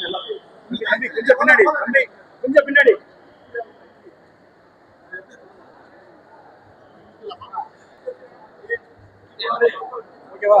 கொஞ்சம் பின்னாடி கொஞ்சம் பின்னாடி. ஓகேவா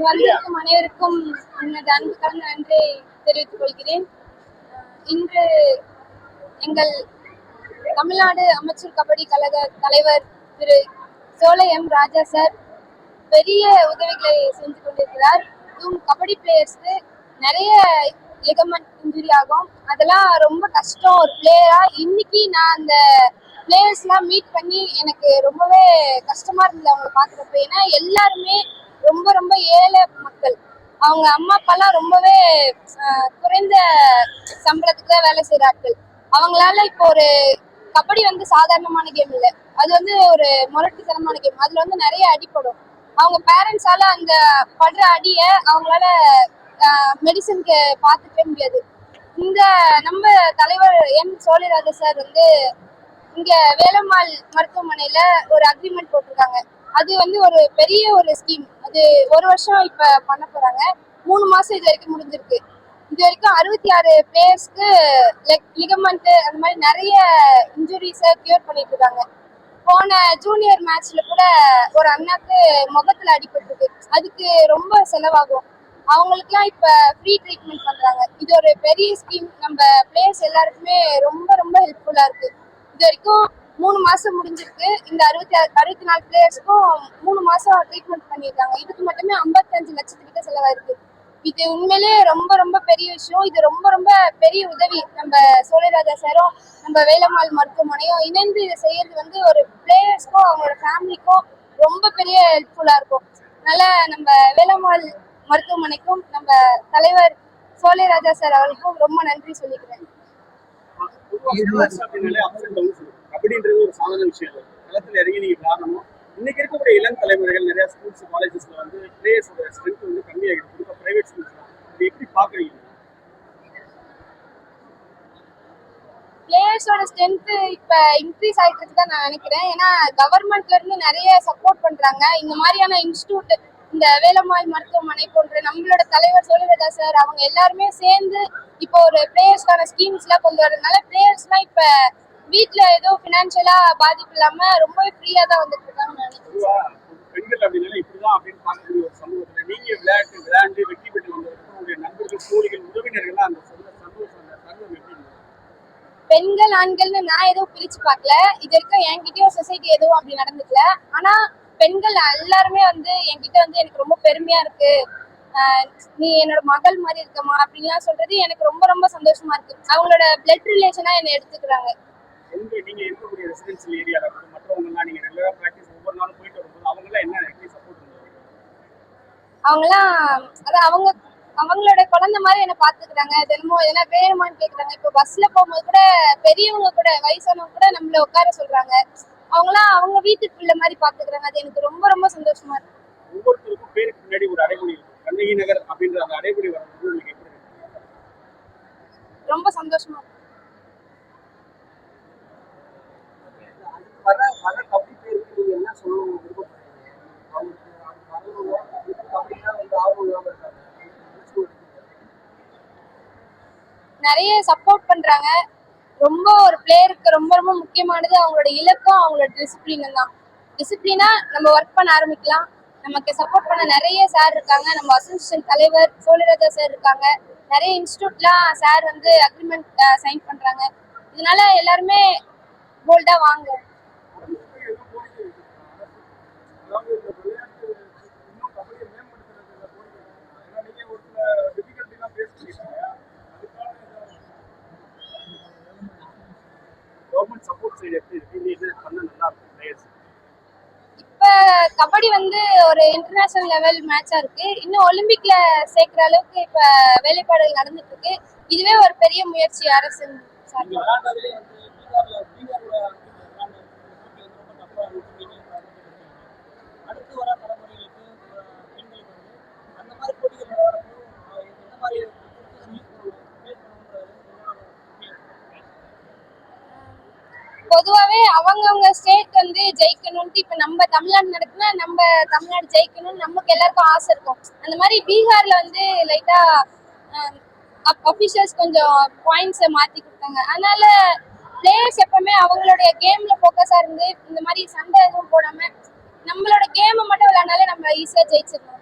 இங்கு வந்திருக்கும் அனைவருக்கும் எனது அன்பு கலந்த நன்றி தெரிவித்துக் கொள்கிறேன். இன்று எங்கள் தமிழ்நாடு அமைச்சர் கபடி கழக தலைவர் திரு சோலை எம் ராஜா சார் பெரிய உதவிகளை செஞ்சு கொண்டிருக்கிறார். இதுவும் கபடி பிளேயர்ஸ்க்கு நிறைய லிகமெண்ட் இன்ஜுரி ஆகும். அதெல்லாம் ரொம்ப கஷ்டம். ஒரு பிளேயரா இன்னைக்கு நான் அந்த பிளேயர்ஸ்லாம் மீட் பண்ணி எனக்கு ரொம்பவே கஷ்டமா இருந்தது அவங்களை பார்க்குறப்ப. ஏன்னா எல்லாருமே ரொம்ப ரொம்ப ஏழை மக்கள். அவங்க அம்மா அப்பாலாம் ரொம்பவே குறைந்த சம்பளத்துக்கு தான் வேலை செய்கிறார்கள் அவங்களால இப்போ ஒரு கபடி வந்து சாதாரணமான கேம் இல்லை. அது வந்து ஒரு முரட்டுத்தனமான கேம் அதுல வந்து நிறைய அடிப்படும் அவங்க பேரண்ட்ஸால அந்த படுற அடியை அவங்களால மெடிசனுக்கு பார்த்துக்கவே முடியாது. இந்த நம்ம தலைவர் எம். சோழிராஜா சார் வந்து இங்க வேலம்மாள் மருத்துவமனையில ஒரு அக்ரிமெண்ட் போட்டிருக்காங்க. அது வந்து ஒரு பெரிய ஒரு ஸ்கீம் அது ஒரு வருஷம் இப்ப பண்ண போறாங்க. மூணு மாசம் இது வரைக்கும் முடிஞ்சிருக்கு. இது வரைக்கும் அறுபத்தி ஆறு பிளேயர்ஸ்க்கு லெக் லிகமெண்ட் அந்த மாதிரி நிறைய இன்ஜுரிஸை கியூர் பண்ணிட்டு இருக்காங்க. போன ஜூனியர் மேட்ச்ல கூட ஒரு அண்ணாக்கு முகத்துல அடிபட்டுருக்கு. அதுக்கு ரொம்ப செலவாகும். அவங்களுக்குலாம் இப்ப ஃப்ரீ ட்ரீட்மெண்ட் பண்றாங்க. இது ஒரு பெரிய ஸ்கீம் நம்ம பிளேயர்ஸ் எல்லாருக்குமே ரொம்ப ரொம்ப ஹெல்ப்ஃபுல்லா இருக்கு. இது வரைக்கும் மூணு மாசம் முடிஞ்சிருக்கு. இந்த அறுபத்தி அறுபத்தி நாலு பிளேயர்ஸ்க்கும் மூணு மாசம் ட்ரீட்மெண்ட் பண்ணியிருக்காங்க. இதுக்கு மட்டுமே ஐம்பத்தஞ்சு லட்சத்துக்கிட்ட செலவாயிருக்கு. இது உண்மையிலே ரொம்ப ரொம்ப பெரிய விஷயம். இது ரொம்ப ரொம்ப பெரிய உதவி. நம்ம சோழராஜா சாரும் நம்ம வேலம்மாள் மருத்துவமனையும் இணைந்து இதை செய்யறது வந்து ஒரு பிளேயர்ஸ்க்கும் அவங்களோட ஃபேமிலிக்கும் ரொம்ப பெரிய ஹெல்ப்ஃபுல்லா இருக்கும். அதனால நம்ம வேலம்மாள் மருத்துவமனைக்கும் நம்ம தலைவர் சோழராஜா சார் அவர்களுக்கும் ரொம்ப நன்றி சொல்லிக்கிறேன். அப்படின்றது ஒரு சாதாரண விஷயம் களத்தில் இறங்கி நீங்கள் விளையாடணும். இன்னைக்கு இருக்கக்கூடிய இளம் தலைமுறைகள் நிறைய ஸ்கூல்ஸ் காலேஜஸ்ல வந்து பிளேயர்ஸோட ஸ்ட்ரென்த் வந்து கம்மியாகிடுது குறிப்பா பிரைவேட் ஸ்கூல்ஸ் இது எப்படி பார்க்குறீங்க? பிளேயர்ஸோட ஸ்ட்ரென்த் இப்ப இன்க்ரீஸ் ஆயிட்டு தான் நான் நினைக்கிறேன். ஏன்னா கவர்மெண்ட்ல இருந்து நிறைய சப்போர்ட் பண்றாங்க. இந்த மாதிரியான இன்ஸ்டியூட் இந்த வேலம்மாள் மருத்துவமனை போன்ற நம்மளோட தலைவர் சோழராஜா சார் அவங்க எல்லாருமே சேர்ந்து இப்போ ஒரு பிளேயர்ஸ்க்கான ஸ்கீம்ஸ் எல்லாம் கொண்டு வரதுனால பிளேயர்ஸ்லாம் இப்ப வீட்ல ஏதோ பினான்சியலா பாதிப்பு இல்லாம ரொம்பவே ஃப்ரீயா தான் வந்துட்டு இருக்காங்கன்னு நினைக்கிறேன். பெண்கள் அப்படின்னால இப்படிதான் அப்படின்னு பார்க்கக்கூடிய ஒரு சமூகத்துல நீங்க விளையாட்டு விளையாண்டு வெற்றி பெற்று வந்ததுக்கு உங்களுடைய நண்பர்கள் தோழிகள் உறவினர்கள்லாம் அந்த சொந்த சந்தோஷம் அந்த தருணம் எப்படி இருந்தது? பெண்கள் ஆண்கள்னு நான் எதுவும் பிரிச்சு பார்க்கல. இது வரைக்கும் என்கிட்டயும் சொசைட்டி எதுவும் அப்படி நடந்துக்கல. ஆனா பெண்கள் எல்லாருமே வந்து என்கிட்ட வந்து எனக்கு ரொம்ப பெருமையா இருக்கு. நீ என்னோட மகள் மாதிரி இருக்கமா அப்படின்லாம் சொல்றது எனக்கு ரொம்ப ரொம்ப சந்தோஷமா இருக்கு. அவங்களோட பிளட் ரிலேஷனா என்னை எடுத்துக்கிறாங்க. எங்க நீங்க இருக்கக்கூடிய ரெசிடென்சியல் ஏரியால வந்து மற்றவங்க எல்லாம் நீங்க ரெகுலரா பிராக்டிஸ் ஒவ்வொரு நாளும் போயிட்டு வரும்போது அவங்க எல்லாம் என்ன எப்படி சப்போர்ட் பண்ணுவாங்க? அவங்கலாம் அதான் அவங்க அவங்களோட குழந்தை மாதிரி என்ன பாத்துக்கிறாங்க தினமும் எதனா வேணுமான்னு கேக்குறாங்க. இப்போ பஸ்ல போகும்போது கூட பெரியவங்க கூட வயசானவங்க கூட நம்மள உட்கார சொல்றாங்க. அவங்களாம் அவங்க வீட்டுக்கு பிள்ளை மாதிரி பாத்துக்கிறாங்க அது எனக்கு ரொம்ப ரொம்ப சந்தோஷமா இருக்கு. ஒவ்வொருத்தருக்கும் பேருக்கு பின்னாடி ஒரு அடைமொழி கண்ணகி நகர் அப்படின்ற அந்த அடைமொழி? ரொம்ப சந்தோஷமா இருக்கு வர வர கபடி பேருக்கு நீங்க என்ன சொல்லணும் விருப்பப்படுறீங்க அவங்களுக்கு அது வரணும் கபடினா வந்து ஆர்வம் இல்லாம இருக்காங்க நிறைய சப்போர்ட் பண்றாங்க. ரொம்ப ஒரு பிளேயருக்கு ரொம்ப ரொம்ப முக்கியமானது அவங்களோட இலக்கம் அவங்களோட டிசிப்ளின் தான். டிசிப்ளினா நம்ம ஒர்க் பண்ண ஆரம்பிக்கலாம். நமக்கு சப்போர்ட் பண்ண நிறைய சார் இருக்காங்க. நம்ம அசோசியேஷன் தலைவர் சோழராஜா சார் இருக்காங்க. நிறைய இன்ஸ்டியூட்லாம் சார் வந்து அக்ரிமெண்ட் சைன் பண்றாங்க. இதனால எல்லாருமே போல்டா வாங்க அதாவது இந்த விளையாட்டு இன்னும் கபடியை மேம்படுத்துறதுல போயிட்டு ஏன்னா நீங்க ஒரு சில டிஃபிகல்ட்டிலாம் ஃபேஸ் பண்ணிருக்கீங்க அதுக்கான கவர்மெண்ட் சப்போர்ட் சைடு எப்படி இருக்கு நீ இது பண்ண நல்லா இருக்கும் பிளேயர்ஸ் இப்ப கபடி வந்து ஒரு இன்டர்நேஷனல் லெவல் மேட்சா இருக்கு. இன்னும் ஒலிம்பிக்ல சேர்க்கிற அளவுக்கு இப்ப வேலைப்பாடுகள் நடந்துட்டு இருக்கு. இதுவே ஒரு பெரிய முயற்சி அரசு சார்பில் அவங்கவுங்க ஸ்டேட் வந்து ஜெயிக்கணும்ட்டு இப்ப நம்ம தமிழ்நாடு நடக்குன்னா நம்ம தமிழ்நாடு ஜெயிக்கணும்னு நமக்கு எல்லாருக்கும் ஆசை இருக்கும். அந்த மாதிரி பீகார்ல வந்து லைட்டா அபிஷியல்ஸ் கொஞ்சம் பாயிண்ட்ஸை மாத்தி கொடுத்தாங்க. அதனால பிளேயர்ஸ் எப்பவுமே அவங்களுடைய கேம்ல ஃபோக்கஸா இருந்து இந்த மாதிரி சண்டை எதுவும் போடாம நம்மளோட கேமை மட்டும் விளையாடினாலே நம்ம ஈஸியா ஜெயிச்சிடலாம்.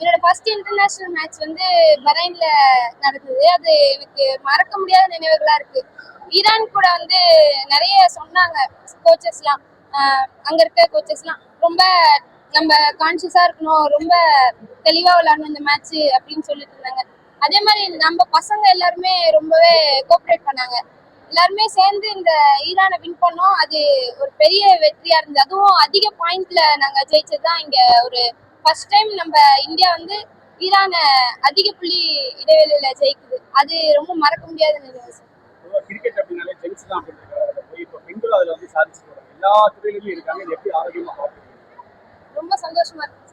என்னோட ஃபர்ஸ்ட் இன்டர்நேஷனல் மேட்ச் வந்து பரைன்ல நடந்தது. அது எனக்கு மறக்க முடியாத நினைவுகளா இருக்கு. ஈரான் கூட வந்து நிறைய சொன்னாங்க கோச்சஸ்லாம் அங்க இருக்க கோச்சஸ்லாம் ரொம்ப நம்ம கான்சியஸா இருக்கணும். ரொம்ப தெளிவா விளையாடணும் இந்த மேட்ச் அப்படின்னு சொல்லிட்டு இருந்தாங்க. அதே மாதிரி நம்ம பசங்க எல்லாருமே ரொம்பவே கோஆப்ரேட் பண்ணாங்க. எல்லாருமே சேர்ந்து இந்த ஈரானை வின் பண்ணோம். அது ஒரு பெரிய வெற்றியா இருந்தது. அதுவும் அதிக பாயிண்ட்ல நாங்க ஜெயிச்சதுதான் இங்க ஒரு ஃபர்ஸ்ட் டைம் நம்ம இந்தியா வந்து ஈரானை அதிக புள்ளி இடைவெளியில ஜெயிக்குது. அது ரொம்ப மறக்க முடியாத. பொதுவாக கிரிக்கெட் அப்படின்னாலே ஜென்ஸ் தான் இப்போ பெண்கள் அதில் வந்து சாதிச்சுட்டு வராங்க எல்லா துறையிலுமே இருக்காங்க. இது எப்படி ஆரோக்கியமாக பார்க்குறீங்க ரொம்ப சந்தோஷமா இருக்கு